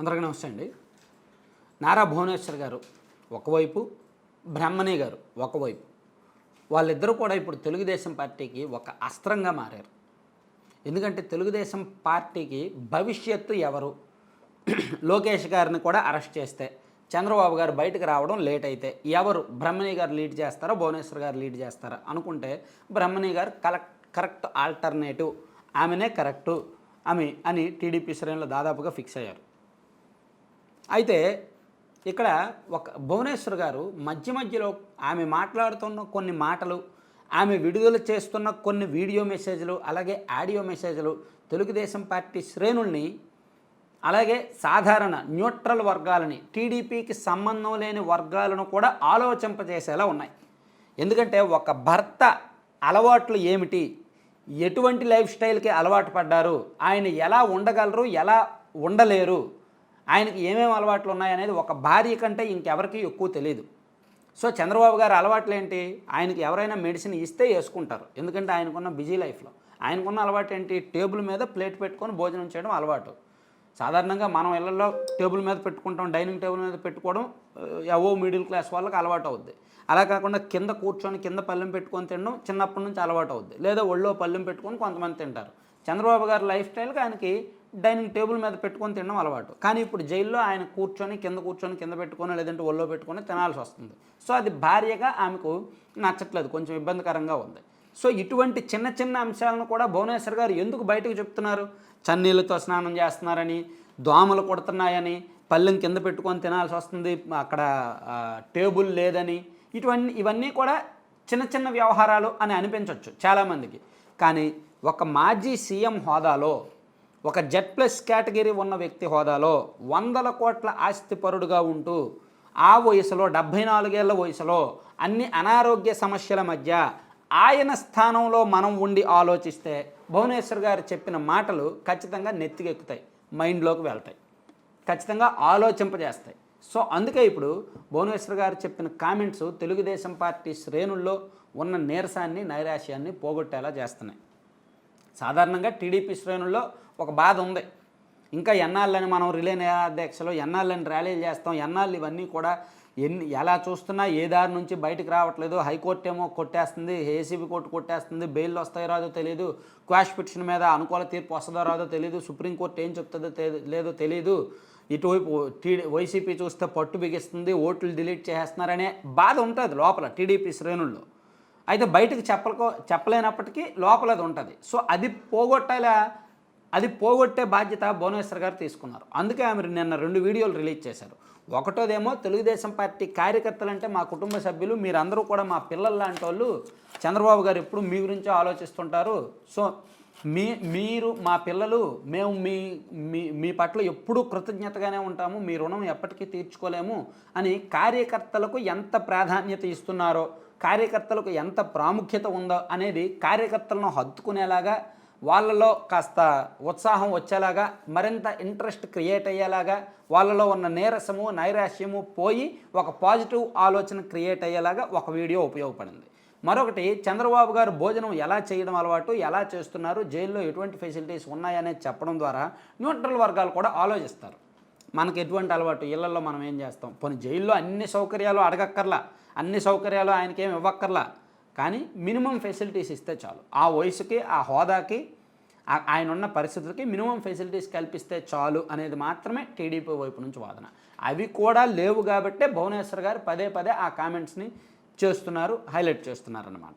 అందరికీ నమస్తే అండి. నారా భువనేశ్వర్ గారు ఒకవైపు బ్రహ్మణి గారు ఒకవైపు వాళ్ళిద్దరూ కూడా ఇప్పుడు తెలుగుదేశం పార్టీకి ఒక అస్త్రంగా మారారు. ఎందుకంటే తెలుగుదేశం పార్టీకి భవిష్యత్తు ఎవరు? లోకేష్ గారిని కూడా అరెస్ట్ చేస్తే చంద్రబాబు గారు బయటకు రావడం లేట్ అయితే ఎవరు బ్రహ్మణి గారు లీడ్ చేస్తారా భువనేశ్వర్ గారు లీడ్ చేస్తారా అనుకుంటే Brahmani garu collect correct alternative. ఆమెనే కరెక్టు. ఆమె అని టీడీపీ శ్రేణులు దాదాపుగా ఫిక్స్ అయ్యారు. అయితే ఇక్కడ ఒక భువనేశ్వర్ గారు మధ్య మధ్యలో ఆమె మాట్లాడుతున్న కొన్ని మాటలు ఆమె విడుదల చేస్తున్న కొన్ని వీడియో మెసేజ్లు అలాగే ఆడియో మెసేజ్లు తెలుగుదేశం పార్టీ శ్రేణుల్ని అలాగే సాధారణ న్యూట్రల్ వర్గాలని టీడీపీకి సంబంధం లేని వర్గాలను కూడా ఆలోచింపజేసేలా ఉన్నాయి. ఎందుకంటే ఒక భర్త అలవాట్లు ఏమిటి? ఎటువంటి లైఫ్ స్టైల్కి అలవాటు పడ్డారు? ఆయన ఎలా ఉండగలరు? ఎలా ఉండలేరు? ఆయనకి ఏమేమి అలవాట్లు ఉన్నాయనేది ఒక భార్య కంటే ఇంకెవరికి ఎక్కువ తెలియదు సో చంద్రబాబు గారి అలవాట్లు ఏంటి? ఆయనకి ఎవరైనా మెడిసిన్ ఇస్తే వేసుకుంటారు. ఎందుకంటే ఆయనకున్న బిజీ లైఫ్లో. ఆయనకున్న అలవాటు ఏంటి? టేబుల్ మీద ప్లేట్ పెట్టుకొని భోజనం చేయడం అలవాటు. సాధారణంగా మనం ఇళ్ళలో టేబుల్ మీద పెట్టుకుంటాం డైనింగ్ టేబుల్ మీద పెట్టుకోవడం ఎవో మిడిల్ క్లాస్ వాళ్ళకి అలవాటు అవుద్ది. అలా కాకుండా కింద కూర్చొని కింద పళ్ళెం పెట్టుకొని తినడం చిన్నప్పటి నుంచి అలవాటు అవుద్ది. లేదా ఒళ్ళో పళ్ళెం పెట్టుకొని కొంతమంది తింటారు. చంద్రబాబు గారి లైఫ్ స్టైల్కి ఆయనకి డైనింగ్ టేబుల్ మీద పెట్టుకొని తినడం అలవాటు. కానీ ఇప్పుడు జైల్లో ఆయన కూర్చొని కింద కూర్చొని కింద పెట్టుకొని లేదంటే ఒళ్ళో పెట్టుకొని తినాల్సి వస్తుంది. సో అది భార్యగా ఆమెకు నచ్చట్లేదు. కొంచెం ఇబ్బందికరంగా ఉంది. సో ఇటువంటి చిన్న చిన్న అంశాలను కూడా భువనేశ్వర్ గారు ఎందుకు బయటకు చెప్తున్నారు? చన్నీళ్ళతో స్నానం చేస్తున్నారని దోమలు కొడుతున్నాయని పళ్ళెం కింద పెట్టుకొని తినాల్సి వస్తుంది అక్కడ టేబుల్ లేదని. ఇటువంటి ఇవన్నీ కూడా చిన్న చిన్న వ్యవహారాలు అని అనిపించవచ్చు చాలామందికి. కానీ ఒక మాజీ సీఎం హోదాలో ఒక జెడ్ ప్లస్ కేటగిరీ ఉన్న వ్యక్తి హోదాలో వందల కోట్ల ఆస్తిపరుడుగా ఉంటూ ఆ వయసులో డెబ్భై నాలుగేళ్ళ వయసులో అన్ని అనారోగ్య సమస్యల మధ్య ఆయన స్థానంలో మనం ఉండి ఆలోచిస్తే భువనేశ్వర్ గారు చెప్పిన మాటలు ఖచ్చితంగా నెత్తికెక్కుతాయి మైండ్లోకి వెళ్తాయి ఖచ్చితంగా ఆలోచింపజేస్తాయి. సో అందుకే ఇప్పుడు భువనేశ్వర్ గారు చెప్పిన కామెంట్స్ తెలుగుదేశం పార్టీ శ్రేణుల్లో ఉన్న నీరసాన్ని నైరాశ్యాన్ని పోగొట్టేలా చేస్తున్నాయి. సాధారణంగా టీడీపీ శ్రేణుల్లో ఒక బాధ ఉంది. ఇంకా ఎన్నాళ్ళని మనం రిలే అధ్యక్షులు ఎన్నాళ్ళని ర్యాలీలు చేస్తాం ఎన్నాళ్ళు ఇవన్నీ కూడా ఎన్ని ఎలా చూస్తున్నా ఏ దారి నుంచి బయటకు రావట్లేదు. హైకోర్టు ఏమో కొట్టేస్తుంది ఏసీబీ కోర్టు కొట్టేస్తుంది బెయిల్ వస్తాయో రాదో తెలియదు క్వాష్ పిటిషన్ మీద అనుకూల తీర్పు వస్తుందో రాదో తెలియదు సుప్రీంకోర్టు ఏం చెప్తుందో లేదో తెలియదు ఇటువైపు టీ వైసీపీ చూస్తే పట్టు బిగిస్తుంది ఓట్లు డిలీట్ చేసేస్తున్నారనే బాధ ఉంటుంది లోపల టీడీపీ శ్రేణుల్లో. అయితే బయటకు చెప్పలకో చెప్పలేనప్పటికీ లోపల అది ఉంటుంది సో అది పోగొట్టేలా అది పోగొట్టే బాధ్యత భువనేశ్వర్ గారు తీసుకున్నారు. అందుకే ఆమె నిన్న రెండు వీడియోలు రిలీజ్ చేశారు. ఒకటోదేమో తెలుగుదేశం పార్టీ కార్యకర్తలు అంటే మా కుటుంబ సభ్యులు మీరందరూ కూడా మా పిల్లలు లాంటి వాళ్ళు చంద్రబాబు గారు ఎప్పుడు మీ గురించో ఆలోచిస్తుంటారు. సో మీ మీరు మా పిల్లలు మేము మీ మీ మీ పట్ల ఎప్పుడూ కృతజ్ఞతగానే ఉంటాము మీ రుణం ఎప్పటికీ తీర్చుకోలేము అని కార్యకర్తలకు ఎంత ప్రాధాన్యత ఇస్తున్నారో కార్యకర్తలకు ఎంత ప్రాముఖ్యత ఉందో అనేది కార్యకర్తలను హత్తుకునేలాగా వాళ్ళలో కాస్త ఉత్సాహం వచ్చేలాగా మరింత ఇంట్రెస్ట్ క్రియేట్ అయ్యేలాగా వాళ్ళలో ఉన్న నీరసము నైరాశ్యము పోయి ఒక పాజిటివ్ ఆలోచన క్రియేట్ అయ్యేలాగా ఒక వీడియో ఉపయోగపడింది. మరొకటి చంద్రబాబు గారు భోజనం ఎలా చేయడం అలవాటు ఎలా చేస్తున్నారు జైల్లో ఎటువంటి ఫెసిలిటీస్ ఉన్నాయనేది చెప్పడం ద్వారా న్యూట్రల్ వర్గాలు కూడా ఆలోచిస్తారు. మనకు ఎటువంటి అలవాటు ఇళ్ళలో మనం ఏం చేస్తాం? పోనీ జైల్లో అన్ని సౌకర్యాలు అడగక్కర్లా అన్ని సౌకర్యాలు ఆయనకి ఏమి ఇవ్వక్కర్లా కానీ మినిమం ఫెసిలిటీస్ ఇస్తే చాలు. ఆ వయసుకి ఆ హోదాకి ఆ- ఆయన ఉన్న పరిస్థితులకి మినిమం ఫెసిలిటీస్ కల్పిస్తే చాలు అనేది మాత్రమే టీడీపీ వైపు నుంచి వాదన. అవి కూడా లేవు కాబట్టే భువనేశ్వర్ గారు పదే పదే ఆ కామెంట్స్ని చేస్తున్నారు హైలైట్ చేస్తున్నారు అన్నమాట